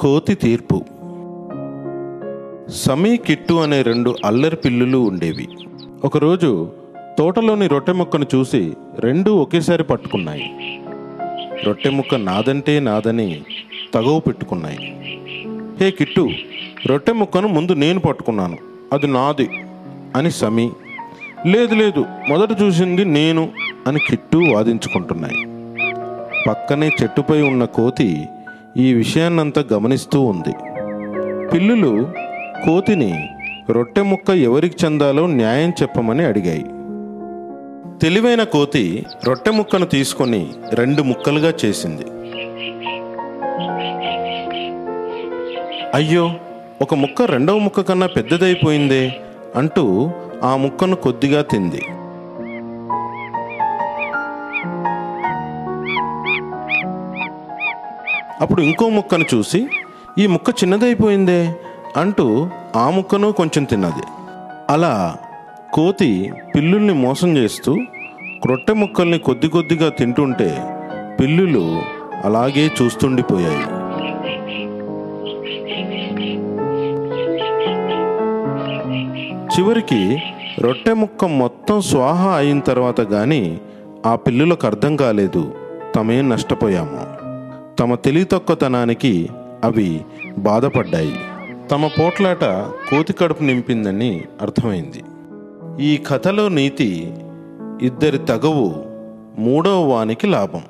కోతి తీర్పు. సమీ కిట్టు అనే రెండు అల్లరి పిల్లులు ఉండేవి. ఒకరోజు తోటలోని రొట్టె ముక్కను చూసి రెండు ఒకేసారి పట్టుకున్నాయి. రొట్టె ముక్క నాదంటే నాదని తగవు పెట్టుకున్నాయి. హే కిట్టు రొట్టె ముక్కను ముందు నేను పట్టుకున్నాను. అది నాది అని సమీ లేదు లేదు మొదట చూసింది నేను అని కిట్టు వాదించుకుంటున్నాయి. పక్కనే చెట్టుపై ఉన్న కోతి ఈ విషయాన్నంతా గమనిస్తూ ఉంది. పిల్లులు కోతిని రొట్టె ముక్క ఎవరికి చెందాలో న్యాయం చెప్పమని అడిగాయి. తెలివైన కోతి రొట్టె ముక్కను తీసుకొని రెండు ముక్కలుగా చేసింది. అయ్యో ఒక ముక్క రెండవ ముక్క కన్నా పెద్దదైపోయిందే అంటూ ఆ ముక్కను కొద్దిగా తింది. అప్పుడు ఇంకో ముక్కను చూసి ఈ ముక్క చిన్నదైపోయిందే అంటూ ఆ ముక్కను కొంచెం తిన్నది. అలా కోతి పిల్లుల్ని మోసం చేస్తూ క్రొట్టె ముక్కల్ని కొద్ది కొద్దిగా తింటుంటే పిల్లులు అలాగే చూస్తుండిపోయాయి. చివరికి రొట్టె ముక్క మొత్తం స్వాహ అయిన తర్వాత కానీ ఆ పిల్లులకు అర్థం కాలేదు. తమేం నష్టపోయాము. తమ తెలివితక్కువతనానికి అవి బాధపడ్డాయి. తమ పోట్లాట కోతి కడుపు నింపిందని అర్థమైంది. ఈ కథలో నీతి ఇద్దరి తగవు మూడవ వానికి లాభం.